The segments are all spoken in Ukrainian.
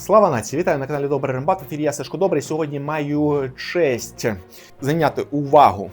Слава нації! Вітаю на каналі Добрий Рембат. В ефірі я Сашко Добрий. Сьогодні маю честь зайняти увагу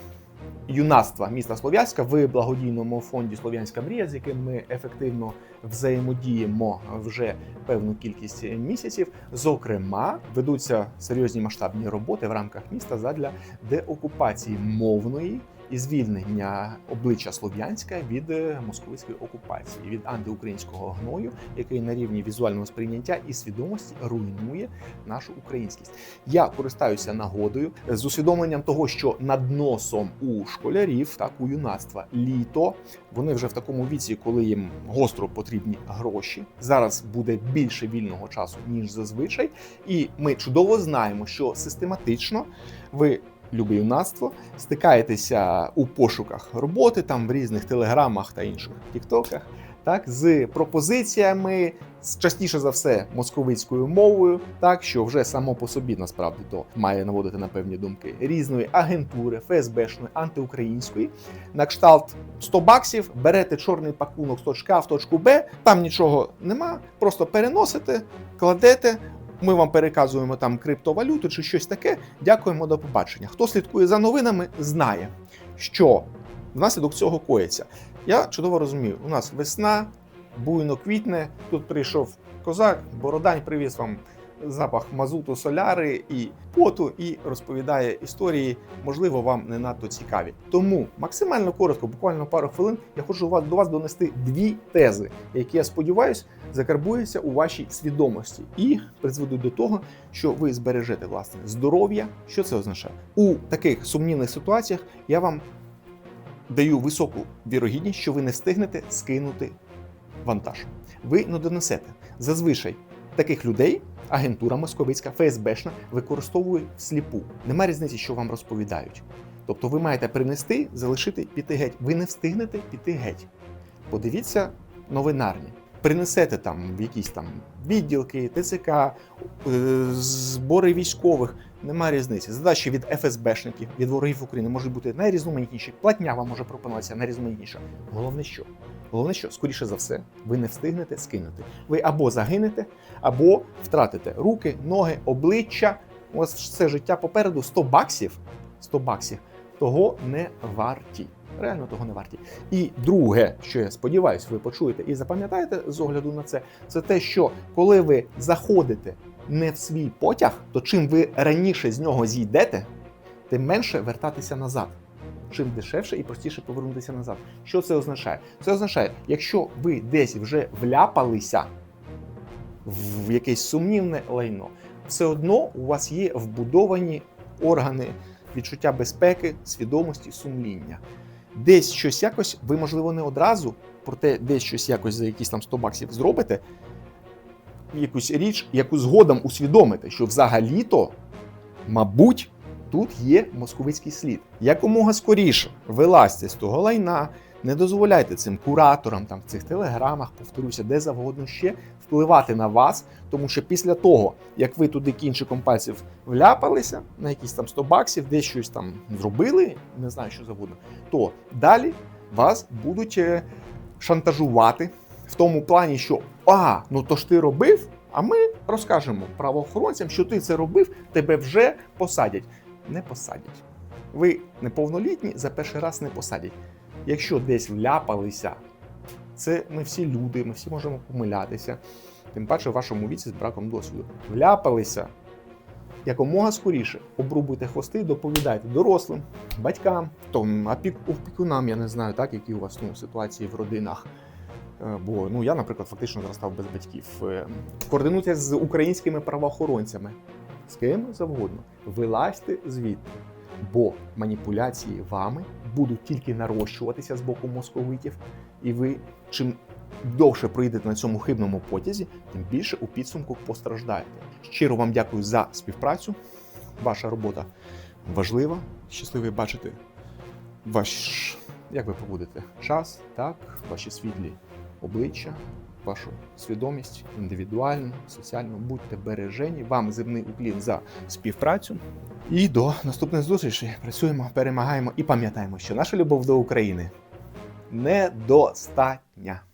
юнацтва міста Слов'янська в благодійному фонді Слов'янська мрія, з яким ми ефективно взаємодіємо вже певну кількість місяців. Зокрема, ведуться серйозні масштабні роботи в рамках міста задля деокупації мовної. І звільнення обличчя Слов'янська від е, московицької окупації, від антиукраїнського гною, який на рівні візуального сприйняття і свідомості руйнує нашу українськість. Я користаюся нагодою з усвідомленням того, що над носом у школярів, так у юнацтва літо. Вони вже в такому віці, коли їм гостро потрібні гроші. Зараз буде більше вільного часу ніж зазвичай, і ми чудово знаємо, що систематично ви. Любе юнацтво, стикаєтеся у пошуках роботи там в різних телеграмах та інших тіктоках, так з пропозиціями з частіше за все московицькою мовою, так що вже само по собі насправді то має наводити на певні думки різної агентури, ФСБшної, антиукраїнської. На кшталт 100 баксів берете чорний пакунок з точки А в точку Б, там нічого нема, просто переносите, кладете. Ми вам переказуємо там криптовалюту чи щось таке. Дякуємо до побачення. Хто слідкує за новинами, знає, що внаслідок цього коїться. Я чудово розумію, у нас весна, буйно квітне. Тут прийшов козак, бородань привіз вам запах мазуту, соляри і поту, і розповідає історії, можливо, вам не надто цікаві. Тому максимально коротко, буквально пару хвилин, я хочу до вас донести дві тези, які я сподіваюся закарбуються у вашій свідомості і призведуть до того, що ви збережете власне здоров'я. Що це означає? У таких сумнівних ситуаціях я вам даю високу вірогідність, що ви не встигнете скинути вантаж. Ви не донесете. Зазвичай таких людей агентура московицька, ФСБшна використовує всліпу. Нема різниці, що вам розповідають. Тобто ви маєте принести, залишити, піти геть. Ви не встигнете піти геть. Подивіться новинарні. Принесете там в якісь там відділки, ТЦК, е, збори військових. Нема різниці. Задачі від ФСБшників, від ворогів України можуть бути найрізноманітніші. Платня вам може пропонуватися найрізноманітніша. Головне що? Головне, що скоріше за все, ви не встигнете скинути. Ви або загинете, або втратите руки, ноги, обличчя. У вас все життя попереду 100 баксів. 100 баксів того не варті. Реально того не варті. І друге, що я сподіваюся, ви почуєте і запам'ятаєте з огляду на це, це те, що коли ви заходите не в свій потяг, то чим ви раніше з нього зійдете, тим менше вертатися назад. Чим дешевше і простіше повернутися назад. Що це означає? Це означає, якщо ви десь вже вляпалися в якесь сумнівне лайно, все одно у вас є вбудовані органи відчуття безпеки, свідомості, сумління. Десь щось якось, ви, можливо, не одразу, проте десь щось якось за якісь там 100 баксів зробите, якусь річ, яку згодом усвідомите, що взагалі-то, мабуть, тут є московицький слід. Якомога скоріше вилазьте з того лайна, не дозволяйте цим кураторам там в цих телеграмах, повторюся, де завгодно ще впливати на вас, тому що після того, як ви туди кінчиком пальців вляпалися на якісь там 100 баксів, десь щось там зробили, не знаю, що завгодно, то далі вас будуть е, шантажувати в тому плані, що а, ну то ж ти робив, а ми розкажемо правоохоронцям, що ти це робив, тебе вже посадять. Не посадять. Ви неповнолітні, за перший раз не посадять. Якщо десь вляпалися, це ми всі люди, ми всі можемо помилятися. Тим паче в вашому віці з браком досвіду. Вляпалися якомога скоріше. Обрубуйте хвости, доповідайте дорослим, батькам, опік, опікунам, я не знаю, так, які у вас ну, ситуації в родинах. Е, Бо ну я, наприклад, фактично зростав без батьків. Е, Координуйте з українськими правоохоронцями, з ким завгодно. Вилазьте звідти, бо маніпуляції вами будуть тільки нарощуватися з боку московитів, і ви чим довше проїдете на цьому хибному потязі, тим більше у підсумку постраждаєте. Щиро вам дякую за співпрацю. Ваша робота важлива. Щасливий бачити ваш, як ви проводите час, так, ваші світлі обличчя, вашу свідомість індивідуальну, соціальну. Будьте бережені. Вам земний уклін за співпрацю. І до наступних зустрічей. Працюємо, перемагаємо і пам'ятаємо, що наша любов до України недостатня.